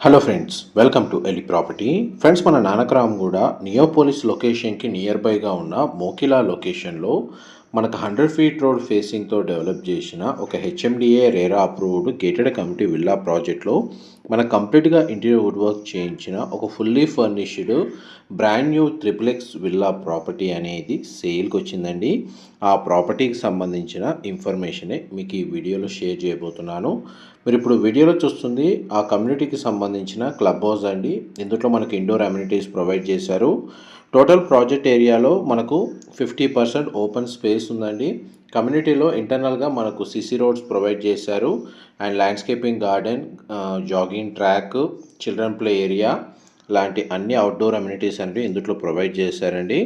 Hello friends welcome to Eli property friends మన నానకరామ్ కూడా Neopolis లొకేషన్కి నియర్ బైగా ఉన్న మోకిలా లొకేషన్లో మనకు హండ్రెడ్ ఫీట్ రోడ్ ఫేసింగ్తో డెవలప్ చేసిన ఒక HMDA RERA approved gated committee villa ప్రాజెక్ట్లో మనకు కంప్లీట్గా ఇంటీరియర్ వుడ్ వర్క్ చేయించిన ఒక fully furnished brand new triplex villa property అనేది సేల్కి వచ్చిందండి. ఆ ప్రాపర్టీకి సంబంధించిన ఇన్ఫర్మేషనే మీకు ఈ వీడియోలో షేర్ చేయబోతున్నాను. మీరు ఇప్పుడు వీడియోలో చూస్తుంది ఆ కమ్యూనిటీకి సంబంధించిన క్లబ్ హౌస్ అండి. ఇందులో మనకి ఇండోర్ అమ్యూనిటీస్ ప్రొవైడ్ చేశారు. టోటల్ ప్రాజెక్ట్ ఏరియాలో మనకు ఫిఫ్టీ పర్సెంట్ ఓపెన్ స్పేస్ ఉందండి. కమ్యూనిటీలో ఇంటర్నల్గా మనకు సిసి రోడ్స్ ప్రొవైడ్ చేశారు. And landscaping garden jogging track children play area లాంటి అన్ని అవుట్డోర్ అమ్యూనిటీస్ అనేవి ఇందులో ప్రొవైడ్ చేశారండి.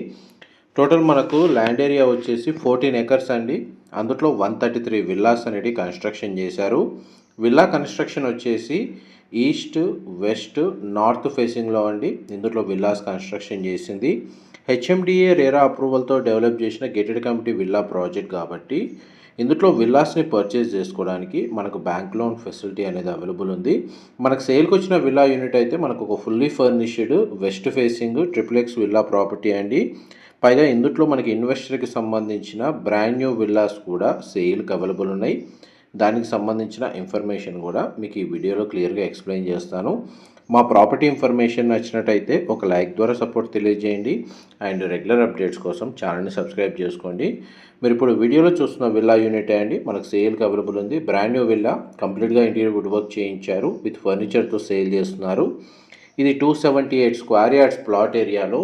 టోటల్ మనకు ల్యాండ్ ఏరియా వచ్చేసి ఫోర్టీన్ ఎకర్స్ అండి. అందులో వన్ థర్టీ త్రీ విల్లాస్ అనేవి కన్స్ట్రక్షన్ చేశారు. విల్లా కన్స్ట్రక్షన్ వచ్చేసి ఈస్ట్ వెస్ట్ నార్త్ ఫేసింగ్లో అండి. ఇందులో విల్లాస్ కన్స్ట్రక్షన్ చేసింది. హెచ్ఎండిఏ రేరా అప్రూవల్తో డెవలప్ చేసిన గేటెడ్ కమిటీ విల్లా ప్రాజెక్ట్ కాబట్టి ఇందులో విల్లాస్ని పర్చేజ్ చేసుకోవడానికి మనకు బ్యాంక్ లోన్ ఫెసిలిటీ అనేది అవైలబుల్ ఉంది. మనకు సేల్కి వచ్చిన విల్లా యూనిట్ అయితే మనకు ఒక fully furnished west facing triplex villa property అండి. పైగా ఇందులో మనకి ఇన్వెస్టర్కి సంబంధించిన బ్రాండ్ న్యూ విల్లాస్ కూడా సేల్కి అవైలబుల్ ఉన్నాయి. దానికి సంబంధించిన ఇన్ఫర్మేషన్ కూడా మీకు ఈ వీడియోలో క్లియర్గా ఎక్స్ప్లెయిన్ చేస్తాను. మా ప్రాపర్టీ ఇన్ఫర్మేషన్ నచ్చినట్టయితే ఒక లైక్ ద్వారా సపోర్ట్ తెలియజేయండి. అండ్ రెగ్యులర్ అప్డేట్స్ కోసం ఛానల్ని సబ్స్క్రైబ్ చేసుకోండి. మీరు ఇప్పుడు వీడియోలో చూస్తున్న విల్లా యూనిట్ అండి? మనకు సేల్కి అవైలబుల్ ఉంది. బ్రాండ్ న్యూ విల్లా కంప్లీట్గా ఇంటీరియర్ వుడ్ వర్క్ చేయించారు. విత్ ఫర్నిచర్తో సేల్ చేస్తున్నారు. ఇది two seventy eight square yards plot ఏరియాలో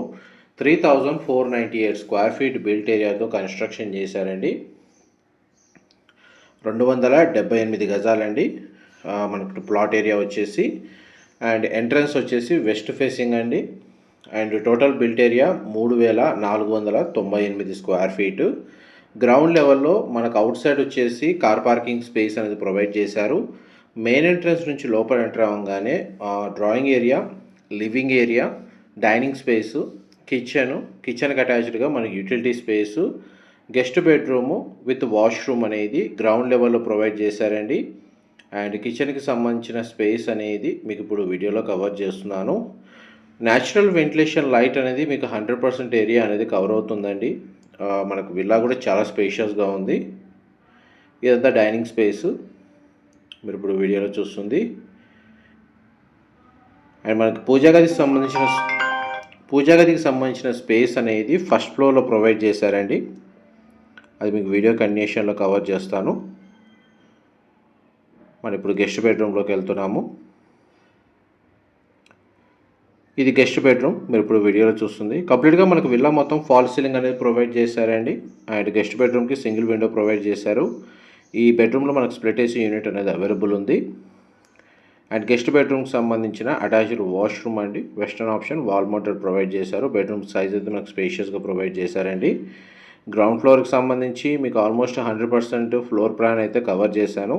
three thousand four ninety eight square feet built ఏరియాతో construction చేశారండి. రెండు వందల డెబ్బై ఎనిమిది గజాలండి. మనకు ప్లాట్ ఏరియా వచ్చేసి అండ్ ఎంట్రన్స్ వచ్చేసి వెస్ట్ ఫేసింగ్ అండి. అండ్ టోటల్ బిల్ట్ ఏరియా మూడు వేల నాలుగు వందల తొంభై ఎనిమిది స్క్వేర్ ఫీటు. గ్రౌండ్ లెవెల్లో మనకు అవుట్ సైడ్ వచ్చేసి కార్ పార్కింగ్ స్పేస్ అనేది ప్రొవైడ్ చేశారు. మెయిన్ ఎంట్రన్స్ నుంచి లోపల ఎంటర్ అవ్వగానే drawing area living area dining space kitchen కిచెన్కి అటాచ్డ్గా మనకి utility space guest bedroom with washroom అనేది గ్రౌండ్ లెవెల్లో ప్రొవైడ్ చేశారండి. అండ్ కిచెన్కి సంబంధించిన స్పేస్ అనేది మీకు ఇప్పుడు వీడియోలో కవర్ చేస్తున్నాను. న్యాచురల్ వెంటిలేషన్ లైట్ అనేది మీకు హండ్రెడ్ పర్సెంట్ ఏరియా అనేది కవర్ అవుతుందండి. మనకు విల్లా కూడా చాలా స్పేషియస్గా ఉంది. ఇదంతా డైనింగ్ స్పేస్. మీరు ఇప్పుడు వీడియోలో చూస్తుంది. అండ్ మనకు పూజా గదికి సంబంధించిన పూజా గదికి సంబంధించిన స్పేస్ అనేది ఫస్ట్ ఫ్లోర్లో ప్రొవైడ్ చేశారండి. అది మీకు వీడియో కండిషన్లో కవర్ చేస్తాను. మనం ఇప్పుడు గెస్ట్ బెడ్రూమ్లోకి వెళ్తున్నాము. ఇది గెస్ట్ బెడ్రూమ్ మీరు ఇప్పుడు వీడియోలో చూస్తుంది. కంప్లీట్గా మనకు విల్లా మొత్తం ఫాల్ సీలింగ్ అనేది ప్రొవైడ్ చేశారండి. అండ్ గెస్ట్ బెడ్రూమ్కి సింగిల్ విండో ప్రొవైడ్ చేశారు. ఈ బెడ్రూమ్లో మనకు స్ప్లిట్ ఏసీ యూనిట్ అనేది అవైలబుల్ ఉంది. అండ్ గెస్ట్ బెడ్రూమ్కి సంబంధించిన అటాచ్డ్ వాష్రూమ్ అండి. Western option wall motor provide చేశారు. బెడ్రూమ్ సైజ్ అయితే మనకు స్పేషియస్గా ప్రొవైడ్ చేశారండి. గ్రౌండ్ ఫ్లోర్కి సంబంధించి మీకు almost hundred percent floor plan అయితే కవర్ చేశాను.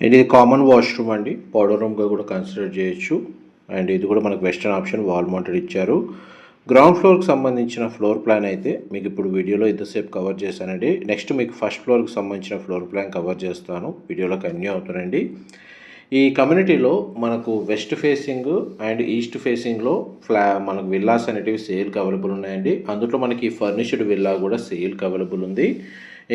అండ్ ఇది కామన్ వాష్రూమ్ అండి. పౌడర్ రూమ్గా కూడా కన్సిడర్ చేయొచ్చు. అండ్ ఇది కూడా మనకు వెస్టర్న్ ఆప్షన్ వాల్ మౌంటెడ్ ఇచ్చారు. గ్రౌండ్ ఫ్లోర్కి సంబంధించిన ఫ్లోర్ ప్లాన్ అయితే మీకు ఇప్పుడు వీడియోలో ఇంతసేపు కవర్ చేశానండి. నెక్స్ట్ మీకు ఫస్ట్ ఫ్లోర్కి సంబంధించిన ఫ్లోర్ ప్లాన్ కవర్ చేస్తాను. వీడియోలో కన్యూ అవుతానండి ఈ కమ్యూనిటీలో మనకు వెస్ట్ ఫేసింగ్ అండ్ ఈస్ట్ ఫేసింగ్లో ఫ్లా మనకు విల్లాస్ అనేటివి సేల్కి అవైలబుల్ ఉన్నాయండి. అందులో మనకి ఫర్నిష్డ్ విల్లా కూడా సేల్కి అవైలబుల్ ఉంది.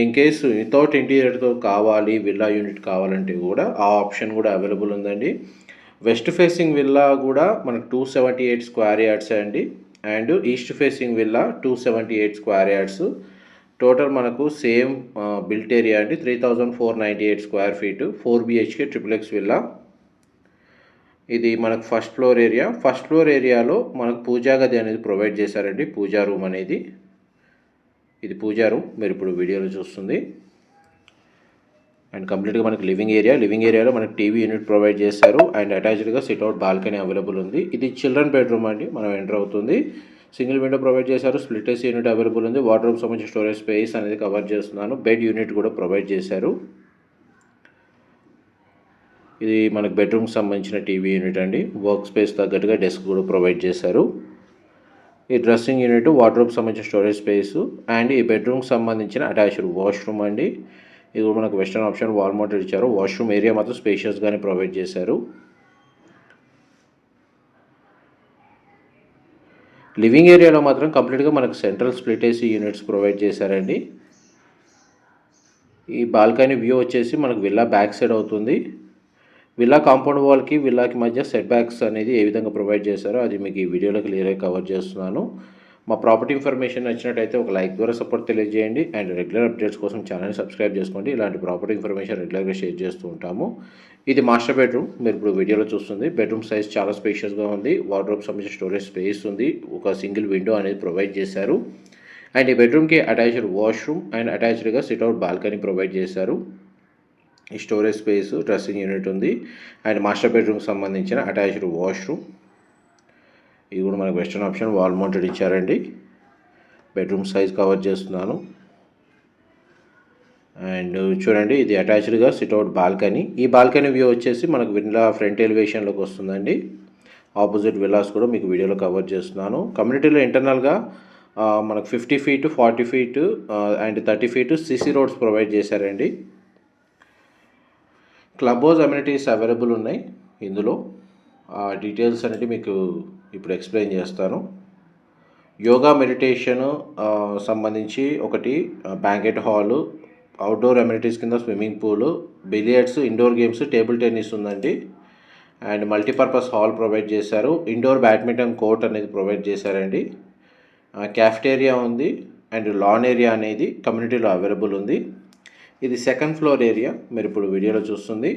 ఇన్ కేసు వితౌట్ ఇంటీరియర్తో కావాలి విల్లా యూనిట్ కావాలంటే కూడా ఆ ఆప్షన్ కూడా అవైలబుల్ ఉందండి. వెస్ట్ ఫేసింగ్ విల్లా కూడా మనకు two seventy eight square yards అండి. And east facing villa two seventy eight square yards. Total మనకు సేమ్ బిల్ట్ ఏరియా అండి. Three thousand four ninety eight square feet four BHK triple X villa. ఇది మనకు first floor area. First floor ఏరియాలో మనకు పూజా గది అనేది provide చేశారండి. పూజా room అనేది. ఇది పూజా రూమ్. మీరు ఇప్పుడు వీడియోలో చూస్తుంది. అండ్ కంప్లీట్గా మనకి లివింగ్ ఏరియా. లివింగ్ ఏరియాలో మనకి టీవీ యూనిట్ ప్రొవైడ్ చేశారు. అండ్ అటాచ్డ్గా సిట్అవుట్ బాల్కనీ అవైలబుల్ ఉంది. ఇది చిల్డ్రన్ బెడ్రూమ్ అండి. మనం ఎంటర్ అవుతుంది. సింగిల్ విండో ప్రొవైడ్ చేశారు స్ప్లిట్ ఏసీ యూనిట్ అవైలబుల్ ఉంది వాటర్ సంబంధించి స్టోరేజ్ స్పేస్ అనేది కవర్ చేస్తున్నాను బెడ్ యూనిట్ కూడా ప్రొవైడ్ చేశారు. ఇది మనకు బెడ్రూమ్కి సంబంధించిన టీవీ యూనిట్ అండి వర్క్ స్పేస్ తగ్గట్టుగా డెస్క్ కూడా ప్రొవైడ్ చేశారు. ఈ డ్రెస్సింగ్ యూనిట్ వార్డ్రోబ్ సంబంధించిన స్టోరేజ్ స్పేస్ అండ్ ఈ బెడ్రూమ్కి సంబంధించిన అటాచ్డ్ వాష్రూమ్ అండి. ఇది మనకు వెస్టర్న్ ఆప్షన్ వాల్ మోటర్ ఇచ్చారు వాష్రూమ్ ఏరియా మాత్రం స్పేషియస్గానే ప్రొవైడ్ చేశారు. లివింగ్ ఏరియాలో మాత్రం కంప్లీట్గా మనకు central split AC units provide చేశారండి. ఈ బాల్కనీ వ్యూ వచ్చేసి మనకు విల్లా బ్యాక్ సైడ్ అవుతుంది. విల్లా కాంపౌండ్ వాల్కి విల్లాకి మధ్య సెట్ బ్యాక్స్ అనేది ఏ విధంగా ప్రొవైడ్ చేశారో అది మీకు ఈ వీడియోలో క్లియర్గా కవర్ చేస్తున్నాను. మా ప్రాపర్టీ ఇన్ఫర్మేషన్ నచ్చినట్టయితే ఒక లైక్ ద్వారా సపోర్ట్ తెలియజేయండి. అండ్ రెగ్యులర్ అప్డేట్స్ కోసం ఛానల్ని సబ్స్క్రైబ్ చేసుకోండి. ఇలాంటి ప్రాపర్టీ ఇన్ఫర్మేషన్ రెగ్యులర్గా షేర్ చేస్తూ ఉంటాము. ఇది మాస్టర్ బెడ్రూమ్. మీరు ఇప్పుడు వీడియోలో చూస్తుంది. బెడ్రూమ్ సైజ్ చాలా స్పేషియస్గా ఉంది. వార్డ్రోబ్ సంబంధించిన స్టోరేజ్ స్పేస్ ఉంది. ఒక సింగిల్ విండో అనేది ప్రొవైడ్ చేశారు. అండ్ ఈ బెడ్రూమ్కి అటాచ్డ్ వాష్రూమ్ అండ్ అటాచ్డ్గా సిట్అవుట్ బాల్కనీ ప్రొవైడ్ చేశారు. ఈ స్టోరేజ్ స్పేస్ డ్రెస్సింగ్ యూనిట్ ఉంది. అండ్ మాస్టర్ బెడ్రూమ్కి సంబంధించిన అటాచ్డ్ వాష్రూమ్. ఇది కూడా మనకు వెస్టర్న్ ఆప్షన్. వాల్ మౌంటెడ్ ఇచ్చారండి. బెడ్రూమ్ సైజ్ కవర్ చేస్తున్నాను. అండ్ చూడండి ఇది అటాచ్డ్గా సిట్అవుట్ బాల్కనీ ఈ బాల్కనీ వ్యూ వచ్చేసి మనకు విల్లా ఫ్రంట్ ఎలివేషన్లోకి వస్తుందండి. ఆపోజిట్ విల్లాస్ కూడా మీకు వీడియోలో కవర్ చేస్తున్నాను. కమ్యూనిటీలో ఇంటర్నల్గా మనకు fifty feet forty feet and thirty feet CC roads provide చేశారండి. క్లబ్ హౌస్ అమ్యూనిటీస్ అవైలబుల్ ఉన్నాయి ఇందులో. ఆ డీటెయిల్స్ అనేది మీకు ఇప్పుడు ఎక్స్ప్లెయిన్ చేస్తాను. యోగా మెడిటేషన్ సంబంధించి ఒకటి బ్యాంకెట్ హాలు అవుట్డోర్ అమ్యూనిటీస్ కింద swimming pool billiards indoor games table tennis ఉందండి. అండ్ మల్టీపర్పస్ హాల్ ప్రొవైడ్ చేశారు. ఇండోర్ బ్యాడ్మింటన్ కోర్ట్ అనేది ప్రొవైడ్ చేశారండి. క్యాఫ్టేరియా ఉంది. అండ్ లాన్ ఏరియా అనేది కమ్యూనిటీలో అవైలబుల్ ఉంది. ఇది సెకండ్ ఫ్లోర్ ఏరియా. మీరు ఇప్పుడు వీడియోలో చూస్తుంది.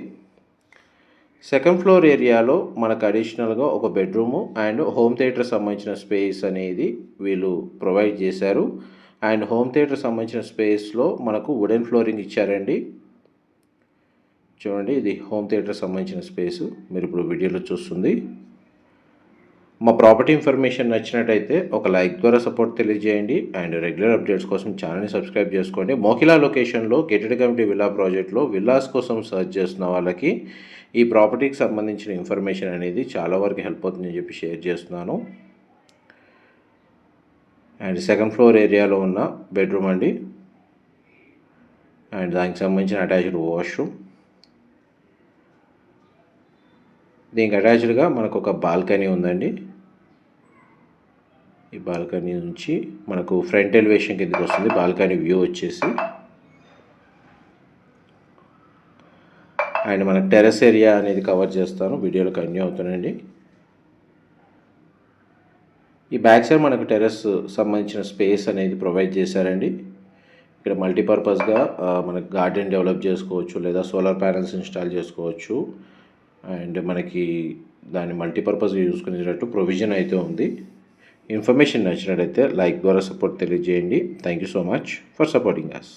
సెకండ్ ఫ్లోర్ ఏరియాలో మనకు అడిషనల్గా ఒక బెడ్రూము అండ్ హోమ్ థియేటర్ సంబంధించిన స్పేస్ అనేది వీళ్ళు ప్రొవైడ్ చేశారు. అండ్ హోమ్ థియేటర్ సంబంధించిన స్పేస్లో మనకు వుడెన్ ఫ్లోరింగ్ ఇచ్చారండి. చూడండి ఇది హోమ్ థియేటర్ సంబంధించిన స్పేస్. మీరు ఇప్పుడు వీడియోలో చూస్తుంది. మా ప్రాపర్టీ ఇన్ఫర్మేషన్ నచ్చినట్టయితే ఒక లైక్ ద్వారా సపోర్ట్ తెలియజేయండి. అండ్ రెగ్యులర్ అప్డేట్స్ కోసం ఛానల్ని సబ్స్క్రైబ్ చేసుకోండి. మోకిలా లొకేషన్లో గేటెడ్ కమిటీ విల్లా ప్రాజెక్ట్లో విల్లాస్ కోసం సర్చ్ చేస్తున్న వాళ్ళకి ఈ ప్రాపర్టీకి సంబంధించిన ఇన్ఫర్మేషన్ అనేది చాలా వరకు హెల్ప్ అవుతుందని చెప్పి షేర్ చేస్తున్నాను. అండ్ సెకండ్ ఫ్లోర్ ఏరియాలో ఉన్న బెడ్రూమ్ అండి. అండ్ దానికి సంబంధించిన అటాచ్డ్ వాష్రూమ్. దీనికి అటాచ్డ్గా మనకు ఒక బాల్కనీ ఉందండి. ఈ బాల్కనీ నుంచి మనకు ఫ్రంట్ ఎలివేషన్ కిందకి వస్తుంది. బాల్కనీ వ్యూ వచ్చేసి. అండ్ మనకు టెరెస్ ఏరియా అనేది కవర్ చేస్తాను. వీడియోలో కంటిన్యూ అవుతానండి ఈ బ్యాక్ సైడ్ మనకు టెరెస్ సంబంధించిన స్పేస్ అనేది ప్రొవైడ్ చేశారండి. ఇక్కడ మల్టీపర్పస్గా మనకు గార్డెన్ డెవలప్ చేసుకోవచ్చు లేదా సోలార్ ప్యానల్స్ ఇన్స్టాల్ చేసుకోవచ్చు. అండ్ మనకి దాన్ని మల్టీపర్పస్ చూసుకునేటట్టు ప్రొవిజన్ అయితే ఉంది. ఇన్ఫర్మేషన్ నచ్చినట్టయితే లైక్ ద్వారా సపోర్ట్ తెలియజేయండి. Thank you so much for supporting us